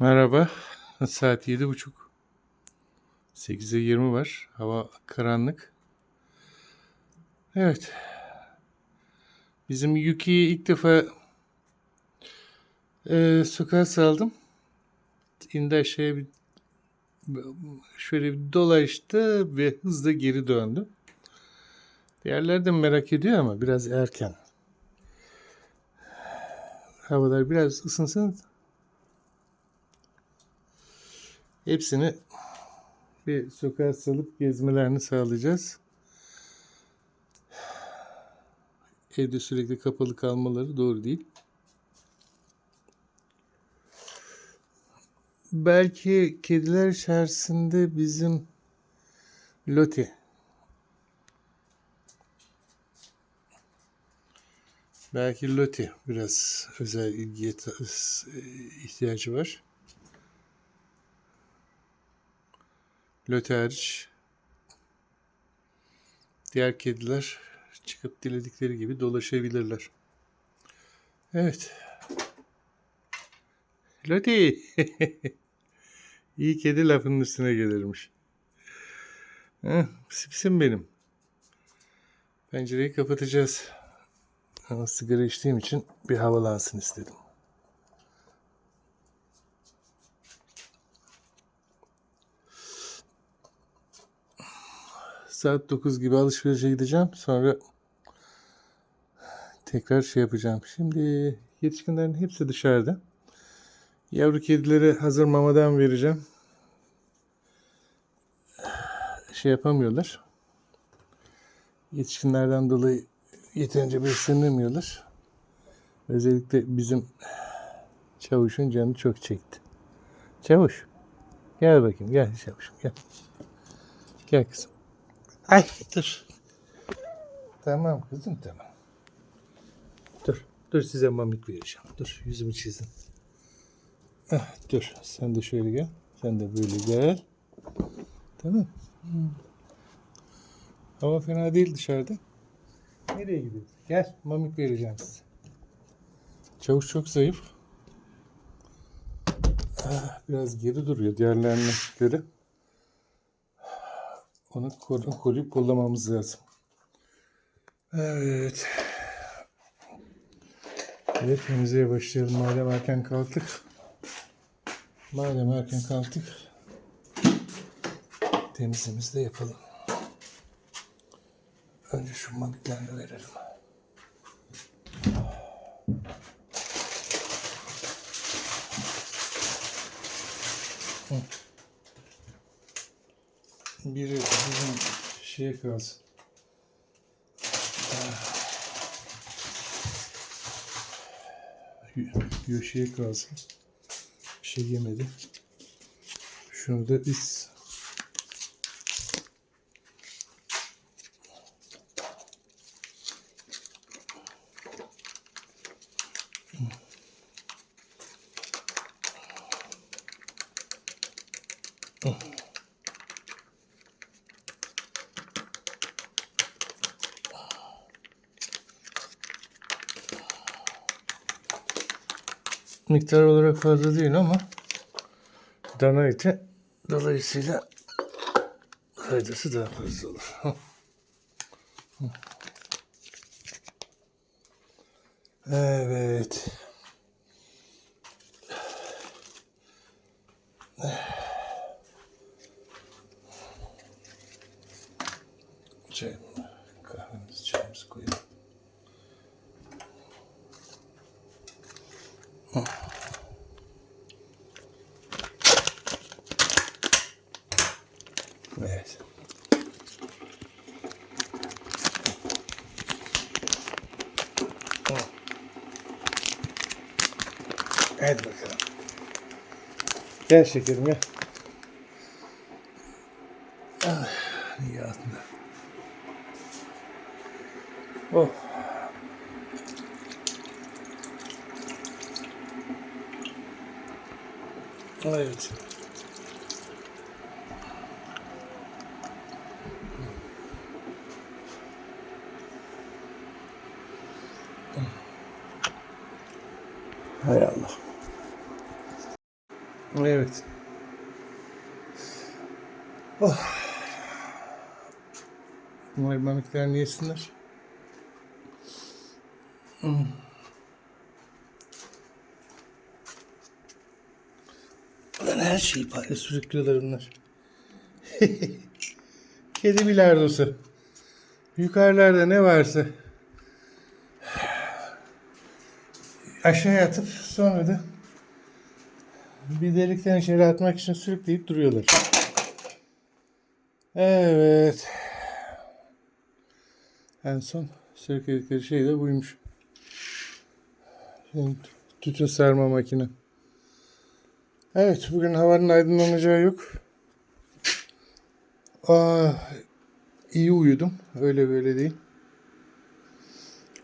Merhaba. Saat yedi buçuk. 8'e 20 var. Hava karanlık. Evet. Bizim Yuki'yi ilk defa e, sokağa saldım. İndi aşağıya bir şöyle bir dolaştı ve hızla geri döndü. Diğerleri de merak ediyor ama biraz erken. Havalar biraz ısınsın Hepsini bir sokağa salıp gezmelerini sağlayacağız. Evde sürekli kapalı kalmaları doğru değil. Belki kediler içerisinde bizim Loti. Belki Loti biraz özel ilgiye ihtiyacı var. Löte hariç diğer kediler çıkıp diledikleri gibi dolaşabilirler. Evet. Loti. İyi kedi lafının üstüne gelirmiş. Heh, pisipisim benim. Pencereyi kapatacağız. Ama sigara içtiğim için bir havalansın istedim. Saat 9 gibi alışverişe gideceğim. Sonra tekrar şey yapacağım. Şimdi yetişkinlerin hepsi dışarıda. Yavru kedilere hazır mamadan vereceğim. Şey yapamıyorlar. Yetişkinlerden dolayı yeterince beslenemiyorlar. Özellikle bizim çavuşun canı çok çekti. Çavuş. Gel bakayım. Gel çavuşum gel. Gel kızım. Ay dur. Tamam kızım tamam. Dur. Dur size mamik vereceğim. Dur yüzümü çizdim. Ah, dur sen de şöyle gel. Sen de böyle gel. Tamam. Hmm. Hava fena değil dışarıda. Nereye gidiyorsun? Gel mamik vereceğim size. Çavuş çok zayıf. Ah, biraz geri duruyor diğerlerine göre. Onu koruyup kollamamız lazım. Evet. Evet temizliğe başlayalım. Madem erken kalktık. Madem erken kalktık. Temizliğimizi de yapalım. Önce şu mamiklerini verelim. Şeye kalsın. Yoşi'ye kalsın. Bir şey yemedi. Şunu da biz miktar olarak fazla değil ama dana eti dolayısıyla faydası daha fazla olur. Evet. Çay, kahvemizi, çayımızı koyalım. Evet. Hadi bakalım. Gel şekerim gel. Ah, iyi aslında. Oh. Evet. Hay Allah. Evet. Oh. Maymaniklerini yesinler. Hmm. Her şeyi payla sürüklüyorlar bunlar. Kedi bilardosu. Yukarılarda ne varsa aşağıya atıp sonra da bir delikten içeri atmak için sürükleyip duruyorlar. Evet. En son sürükledikleri şey de buymuş. Tütün sarma makine. Evet, bugün havanın aydınlanacağı yok. Aa, iyi uyudum. Öyle böyle değil.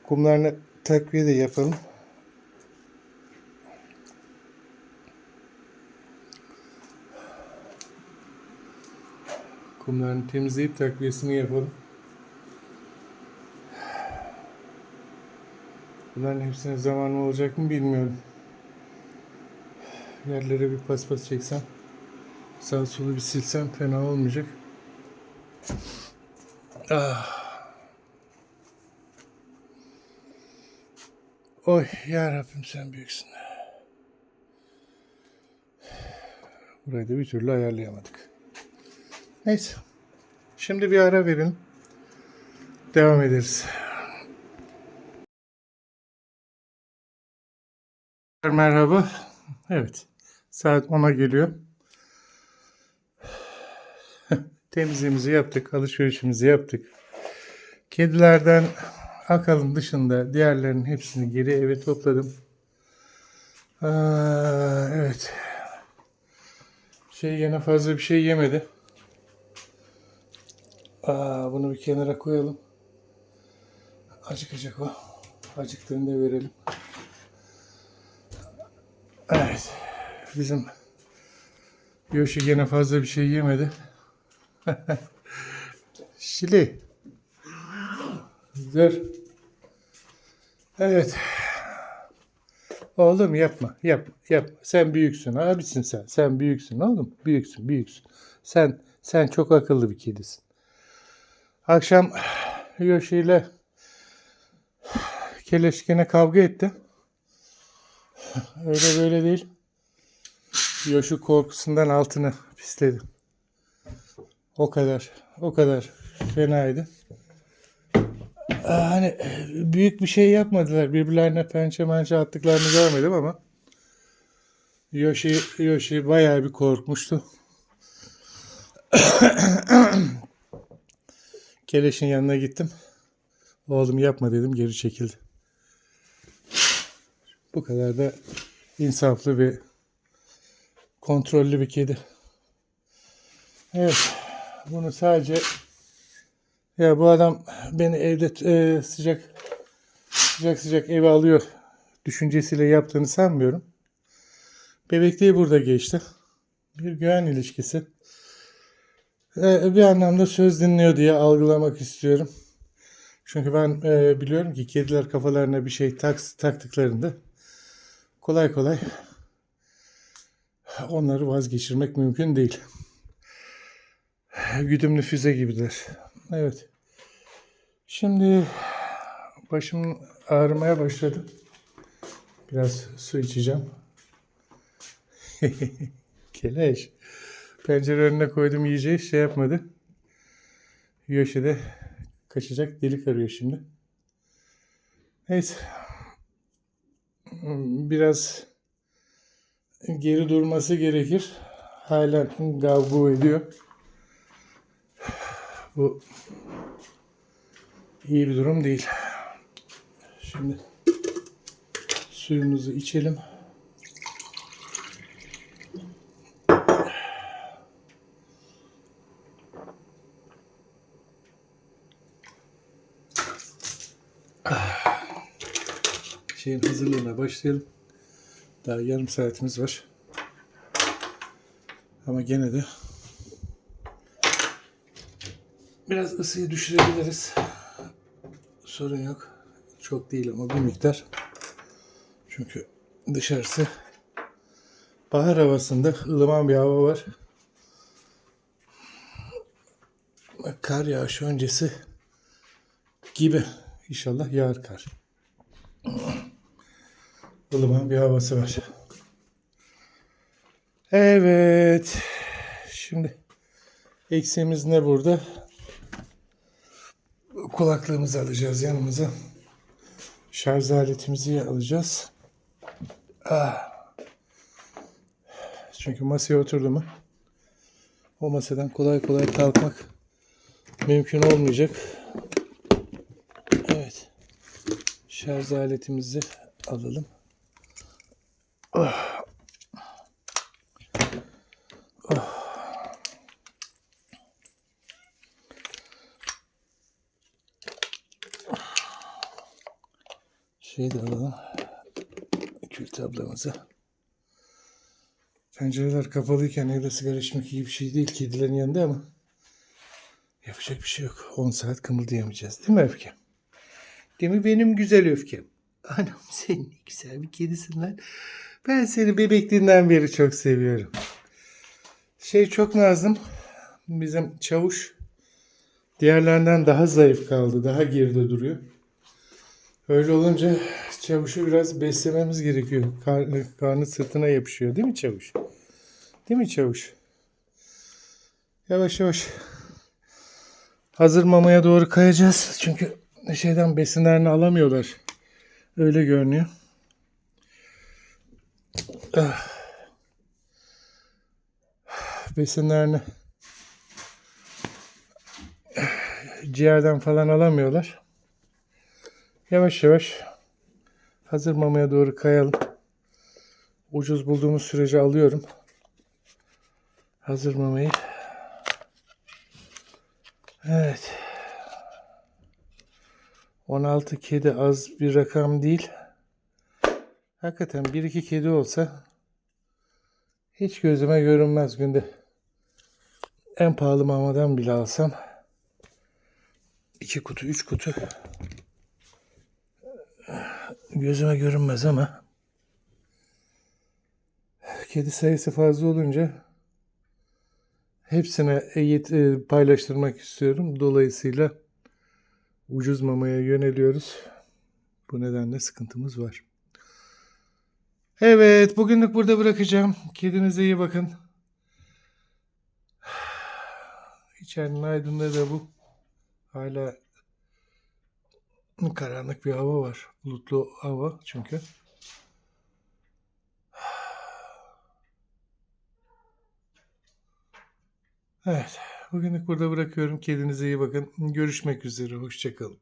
Kumlarına takviye de yapalım. Kumlarını temizleyip takviyesini yapalım. Bunların hepsine zamanım olacak mı bilmiyorum. Yerlere bir paspas çeksem, sağ solu bir silsem fena olmayacak. Ah. Oy ya Rabbim sen büyüksün. Burayı da bir türlü ayarlayamadık. Neyse. Şimdi bir ara verin. Devam ederiz. Merhaba. Evet. Saat 10'a geliyor. Temizliğimizi yaptık. Alışverişimizi yaptık. Kedilerden Akal'ın dışında diğerlerinin hepsini geri eve topladım. Aa, evet. Şey yine fazla bir şey yemedi. Aa, bunu bir kenara koyalım. Acıkacak o. Acıktığında verelim. Evet. Bizim Yoshi gene fazla bir şey yemedi. Şili. Dur. Evet. Oğlum yapma, yapma, yapma. Sen büyüksün, abisin sen. Sen büyüksün oğlum. Büyüksün, büyüksün. Sen, sen çok akıllı bir kedisin. Akşam Yoshi ile Keleş gene kavga etti. Öyle böyle değil. Yoshi korkusundan altını pisledi. O kadar, o kadar fenaydı. Aa, Hani büyük bir şey yapmadılar. Birbirlerine pençe mençe attıklarını görmedim ama Yoshi, Yoshi bayağı bir korkmuştu. Keleş'in yanına gittim. Oğlum yapma dedim geri çekildi. Bu kadar da insaflı ve kontrollü bir kedi. Evet. Bunu sadece ya bu adam beni evde e, sıcak sıcak sıcak eve alıyor düşüncesiyle yaptığını sanmıyorum. Bebekliği burada geçti. Bir güven ilişkisi. E, bir anlamda söz dinliyor diye algılamak istiyorum. Çünkü ben e, biliyorum ki kediler kafalarına bir şey tak, taktıklarında kolay kolay onları vazgeçirmek mümkün değil. Güdümlü füze gibidir. Evet. Şimdi başım ağrımaya başladı. Biraz su içeceğim. Keleş. Pencere önüne koydum yiyeceği şey yapmadı. Yoshi de kaçacak delik arıyor şimdi. Neyse. Biraz geri durması gerekir. Hala gavgu ediyor. Bu iyi bir durum değil. Şimdi suyumuzu içelim. Şeyin hazırlığına başlayalım. Daha yarım saatimiz var. Ama gene de biraz ısıyı düşürebiliriz. Sorun yok. Çok değil ama bir miktar. Çünkü dışarısı bahar havasında ılıman bir hava var. Kar yağışı öncesi gibi. İnşallah yağar kar. ılıman bir havası var. Evet. Şimdi eksiğimiz ne burada? Kulaklığımızı alacağız yanımıza. Şarj aletimizi alacağız. Ah. Çünkü masaya oturdu mu o masadan kolay kolay kalkmak mümkün olmayacak. Evet. Şarj aletimizi alalım. Ah. Şeyi de alalım. Kül tablamızı. Pencereler kapalıyken evde sigara içmek iyi bir şey değil kedilerin yanında ama yapacak bir şey yok. 10 saat kımıldayamayacağız değil mi Öfke? Değil mi benim güzel Öfkem? Anam sen ne güzel bir kedisin lan. Ben seni bebekliğinden beri çok seviyorum. Şey çok nazım. Bizim çavuş diğerlerinden daha zayıf kaldı. Daha geride duruyor. Öyle olunca çavuşu biraz beslememiz gerekiyor. Karnı, karnı sırtına yapışıyor değil mi çavuş? Değil mi çavuş? Yavaş yavaş hazır mamaya doğru kayacağız. Çünkü şeyden besinlerini alamıyorlar. Öyle görünüyor. Ah. Besinlerini ciğerden falan alamıyorlar. Yavaş yavaş hazır mamaya doğru kayalım. Ucuz bulduğumuz sürece alıyorum. Hazır mamayı. Evet. 16 kedi az bir rakam değil. Hakikaten bir iki kedi olsa hiç gözüme görünmez günde. En pahalı mamadan bile alsam iki kutu, üç kutu gözüme görünmez ama kedi sayısı fazla olunca hepsine eğit e, paylaştırmak istiyorum. Dolayısıyla ucuz mamaya yöneliyoruz. Bu nedenle sıkıntımız var. Evet, bugünlük burada bırakacağım. Kedinize iyi bakın. İçerinin aydınlığı da bu. Hala karanlık bir hava var. Bulutlu hava çünkü. Evet. Bugünlük burada bırakıyorum. Kendinize iyi bakın. Görüşmek üzere. Hoşçakalın.